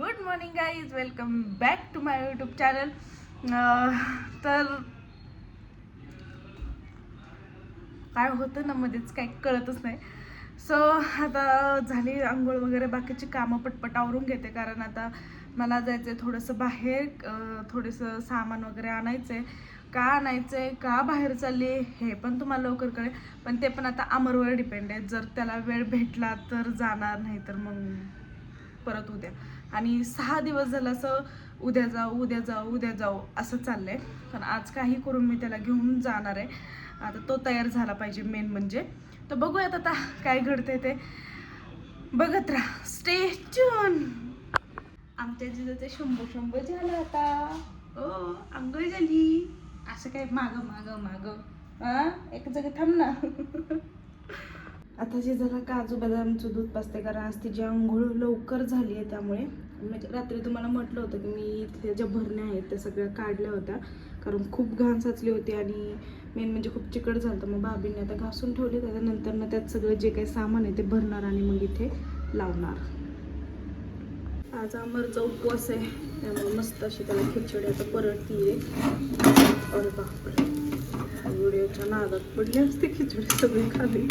Good morning guys welcome back to my YouTube channel तर काय होतं ना मध्येच काही कळतच नाही. सो आता झाली आंघोळ वगैरे बाकीची कामं पटपट आवरून घेते कारण आता मला जायचं आहे थोडंसं बाहेर थोडंसं सामान वगैरे आणायचं आहे का आणायचं आहे का बाहेर चालली हे पण तुम्हाला लवकर कळेल. पण ते पण आता अमरवर डिपेंड आहे. जर त्याला वेळ भेटला तर जाणार नाही तर मग परत उद्या. आणि सहा दिवस झालं असं उद्या जाऊ उद्या जाऊ उद्या जाऊ असं चाललंय. पण आज काही करून मी त्याला घेऊन जाणार आहे. आता तो तयार झाला पाहिजे मेन म्हणजे. तर बघूयात आता काय घडतंय ते. बघत राहा. स्टे ट्यून आमच्या जिजाचे शंभू शंभू झालं आता. ओ आंघोळ झाली. असं काय माग माग माग. हा? एक जागी थांब ना. आता जे जरा काजू बदामचं दूध पाजते कारण आज तिची आंघोळ लवकर झाली आहे त्यामुळे. म्हणजे रात्री तुम्हाला म्हटलं होतं की मी इथल्या ज्या भरण्या आहेत त्या सगळ्या काढल्या होत्या. कारण खूप घाण साचली होती आणि मेन म्हणजे खूप चिकट झालं होतं. मग बाबींनी आता घासून ठेवले. त्याच्यानंतर ना त्यात सगळं जे काही सामान आहे ते भरणार आणि मग इथे लावणार. आज अमरचा उपवास आहे. त्यामुळे मस्त अशी त्याला खिचडी आता परतती आहे अरे बापरे. व्हिडिओच्या नादात पडली असते खिचडी सगळी खाली.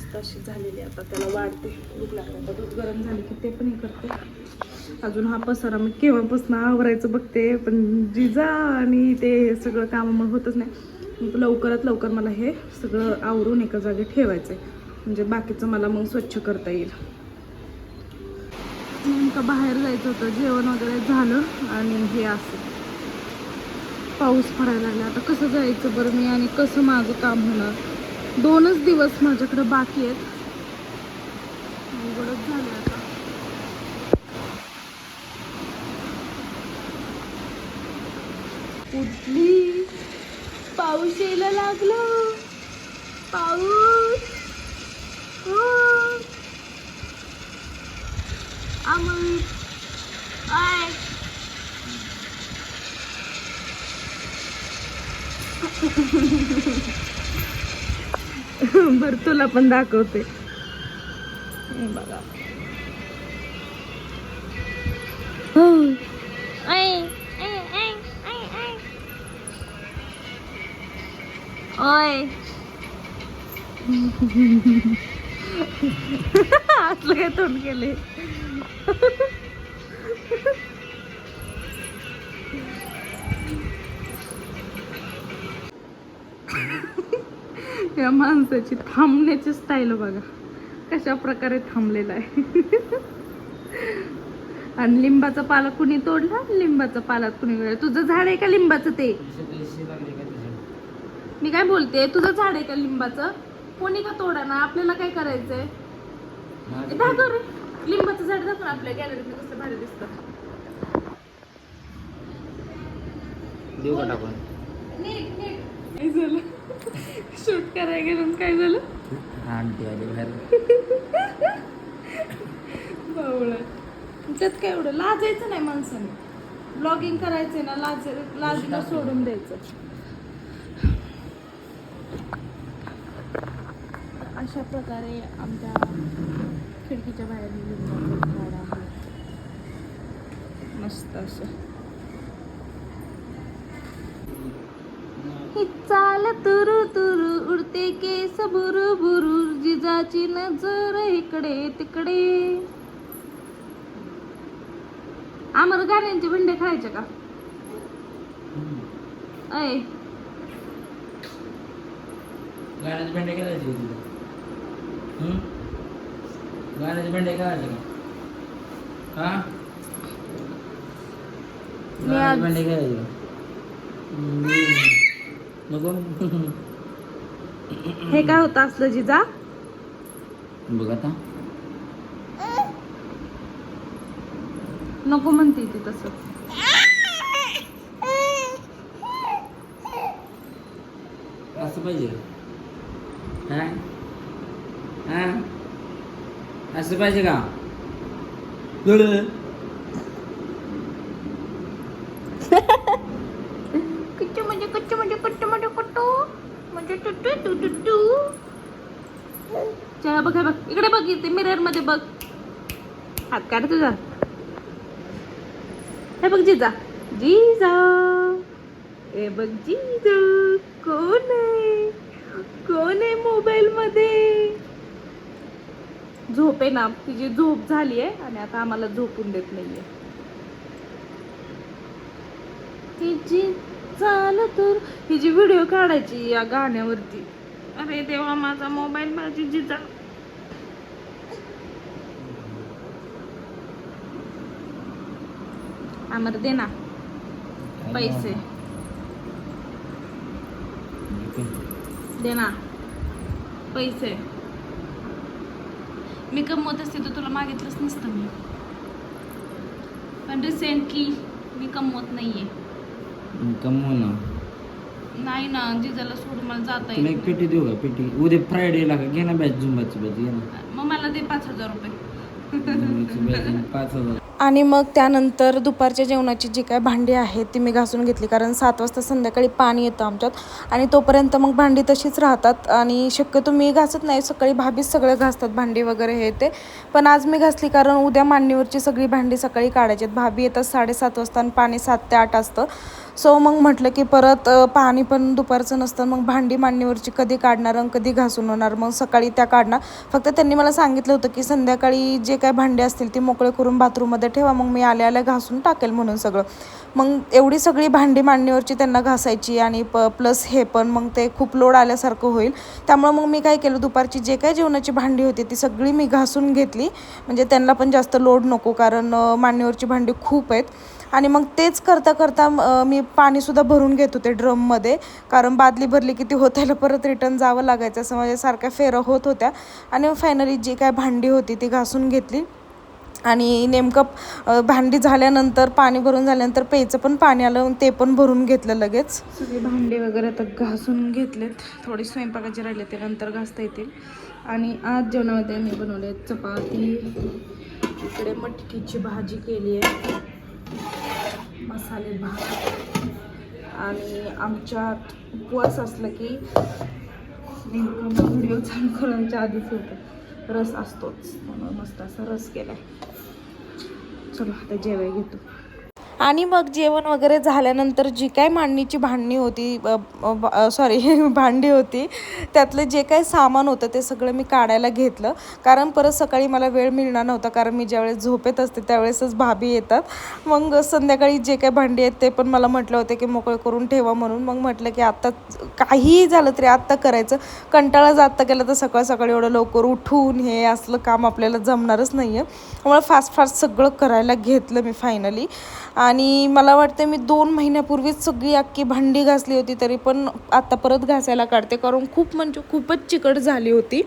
मस्त अशी झालेली आता त्याला वाढते. भूक लागते. आता दूध गरम झाली की ते पण हे करते. अजून हा पसारा मी केव्हापासून आवरायचं बघते पण जिजा आणि ते सगळं कामामुळे होतच नाही. मग लवकरात लवकर मला हे सगळं आवरून एका जागी ठेवायचं आहे म्हणजे बाकीचं मला मग स्वच्छ करता येईल. नेमकं बाहेर जायचं होतं. जेवण वगैरे झालं आणि हे असं. पाऊस पडायला लागला. आता कसं जायचं बरं मी आणि कसं माझं काम होणार? दोनच दिवस माझ्याकडे बाकी आहेत. अवघडच झालं आता. उठली. पाऊस यायला लागलो. पाऊस. हो. आय. बर तुला पण दाखवते बघा हो. आय, आय, आय, आय, आय. ओय असलं काय तोंड केले या माणसाची थांबण्याची स्टाईल बघा. कशा प्रकारे थांबलेला आहे. आणि लिंबाचा पाला कुणी तोडला? लिंबाचा पाला कुणी वेळ तुझं झाड आहे का लिंबाचं ते? मी काय बोलते? तुझं झाड आहे का लिंबाचं? कोणी का तोडा ना? आपल्याला काय करायचंय? दाखव लिंबाचं झाड दाखव आपल्या गॅलरीत कसं भारी दिसतं. देऊ का टाकून? नीट नीट झालं? शूट करायला गेलं काय झालं? आंटी आली बाहेर. बावळा. त्यात काय एवढं? लाजायचं नाही माणसाने. ब्लॉगिंग करायचंय ना लाज लाजणं सोडून द्यायचं. अशा प्रकारे आमच्या खिडकीच्या बाहेर मस्त असं. ही चाल तुरु तुरु उडते केस बुरु बुरु जिजाची नजर इकडे तिकडे. आम्हाला गाण्यांचे भंडे खायचे का? अय. गाण्याचे भेंडे हम्म? गाण्याचे भेंडे करायचे का? हा? गाण्याचे भेंडे हम्म. नको हे काय होतं असलं जिजा? बघ आता. नको म्हणते ती तसं. असं पाहिजे. हा? हा? असं पाहिजे का थोडं कच्च म्हणजे कच्च म्हणजे कच्च म्हणजे कट्टू म्हणजे टुटू टू टू टू चला बघ बघ इकडे बघ इथे मिररमध्ये बघ हात काढ तुझा हे बघ जिजा जिजा हे बघ जिजा कोण आहे कोण आहे मोबाईल मध्ये झोप आहे ना तिची झोप झाली आहे आणि आता आम्हाला झोपून देत नाहीये तिची चाल तर हिची व्हिडिओ काढायची या गाण्यावरती. अरे देवा माझा मोबाईल माझी जिजा. आम्हाला दे ना. पैसे. दे ना. पैसे. मी कमवत असते तर तुला मागितलंच नसतं मी. पण रिसेंटली मी कमवत नाहीये. कमवू ना. नाही ना जिजाला सोडून मला जाता तुला येत एक पेटी देऊ का? पेटी उद्या फ्रायडेला का? घे ना बॅच झुंबाची बॅच घे ना. नाही. मग मला दे पाच हजार रुपये. झुंबाची बॅच पाच हजार. आणि मग त्यानंतर दुपारच्या जेवणाची जी काय भांडी आहेत ती मी घासून घेतली कारण सात वाजता संध्याकाळी पाणी येतं आमच्यात. आणि तोपर्यंत मग भांडी तशीच राहतात. आणि शक्यतो मी घासत नाही सकाळी भाभीच सगळे घासतात भांडी वगैरे हे ते. पण आज मी घासली कारण उद्या मांडणीवरची सगळी भांडी सकाळी काढायची आहेत. भाभी येतात साडेसात वाजता आणि पाणी सात ते आठ असतं. सो मग म्हटलं की परत पाणी पण दुपारचं नसतं मग भांडी मांडणीवरची कधी काढणार आणि कधी घासून होणार मग सकाळी त्या काढणार. फक्त त्यांनी मला सांगितलं होतं की संध्याकाळी जे काय भांडी असतील ती मोकळे करून बाथरूममध्ये ठेवा मग मी आल्या आल्या घासून टाकेल म्हणून सगळं. मग एवढी सगळी भांडी मांडणीवरची त्यांना घासायची आणि प प्लस हे पण मग ते खूप लोड आल्यासारखं होईल. त्यामुळं मग मी काय केलं दुपारची जे काय जेवणाची भांडी होती ती सगळी मी घासून घेतली. म्हणजे त्यांना पण जास्त लोड नको कारण मांडणीवरची भांडी खूप आहेत. आणि मग तेच करता करता मी पाणीसुद्धा भरून घेत होते ड्रममध्ये कारण बादली भरली की ती होतायला परत रिटर्न जावं लागायचं असं माझ्यासारख्या सारख्या फेरं होत होत्या. आणि फायनली जी काय भांडी होती ती घासून घेतली. आणि नेमकं भांडी झाल्यानंतर पाणी भरून झाल्यानंतर प्यायचं पण पाणी आलं ते पण भरून घेतलं लगेच. सगळे भांडे वगैरे आता घासून घेतलेत. थोडी स्वयंपाकाचे राहिले ते नंतर घासता येतील. आणि आज जेवणामध्ये मी बनवले चपाती. इकडे मटकीची भाजी केली आहे. मसाले भात. आणि आमच्यात उपवास असलं की नेमकं व्हिडिओ चालू करायच्या आधीच होतं. रस असतोच. म्हणून मस्त असा रस केलाय. चलो आता जेवाय घेतो. आणि मग जेवण वगैरे झाल्यानंतर जी काय मांडणीची भांडणी होती सॉरी भांडी होती त्यातलं जे काय सामान होतं ते सगळं मी काढायला घेतलं. कारण परत सकाळी मला वेळ मिळणार नव्हता कारण मी ज्यावेळेस झोपेत असते त्यावेळेसच भाभी येतात. मग संध्याकाळी जे काय भांडी आहेत ते पण मला म्हटलं होते की मोकळे करून ठेवा म्हणून. मग म्हटलं की आत्ता काहीही झालं तरी आत्ता करायचं. कंटाळा जाता गेला तर सकाळ सकाळी एवढं लवकर उठून हे असलं काम आपल्याला जमणारच नाही आहे त्यामुळे फास्ट फास्ट सगळं करायला घेतलं मी फायनली आणि मला वाटतं मी दोन महिन्यापूर्वीच सगळी अख्खी भांडी घासली होती तरी पण आत्ता परत घासायला काढते. कारण खूप म्हणजे खूपच चिकट झाली होती.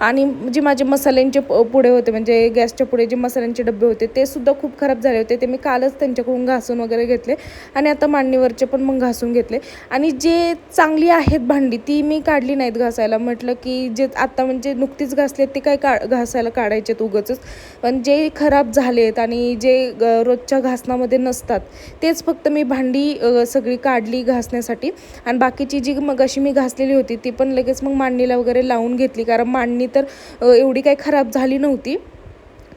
आणि जे माझे मसाल्यांचे प- पुढे होते म्हणजे गॅसच्या पुढे जे मसाल्यांचे डबे होते ते सुद्धा खूप खराब झाले होते. ते मी कालच त्यांच्याकडून घासून वगैरे घेतले. आणि आता मांडणीवरचे पण मग घासून घेतले. आणि जे चांगली आहेत भांडी ती मी काढली नाहीत घासायला. म्हटलं की जे आता म्हणजे नुकतीच घासले ते काय का घासायला काढायचे उगच पण जे खराब झालेत आणि जे ग- रोजच्या घासणामध्ये असतात तेच फक्त मी भांडी सगळी काढली घासण्यासाठी. आणि बाकीची जी मग अशी मी घासलेली होती ती पण लगेच मग मांडणीला वगैरे लावून घेतली. कारण मांडणी तर एवढी काही खराब झाली नव्हती.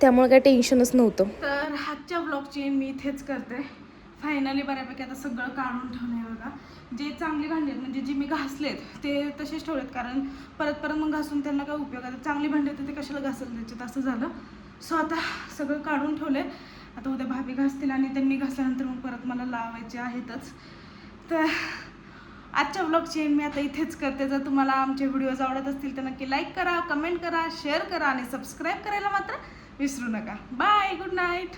त्यामुळे काही टेन्शनच नव्हतं. तर हातच्या ब्लॉगची मी इथेच करते. फायनली बऱ्यापैकी आता सगळं काढून ठेवलं आहे बघा. जे चांगली भांडी आहेत म्हणजे जे मी घासलेत ते तसेच ठेवलेत. कारण परत परत मग घासून त्यांना काय उपयोग आहे? चांगली भांडी तर ते कशाला घासलं द्यायचे? असं झालं. सो आता सगळं काढून ठेवले आता उद्या भाभी घासतील आणि त्यांनी घासल्यानंतर मग परत मला लावायचे आहेतच. तर आजच्या ब्लॉगची मी आता इथेच करते. जर तुम्हाला आमचे व्हिडिओज आवडत असतील तर नक्की लाईक करा कमेंट करा शेअर करा आणि सबस्क्राईब करायला मात्र विसरू नका. Bye good night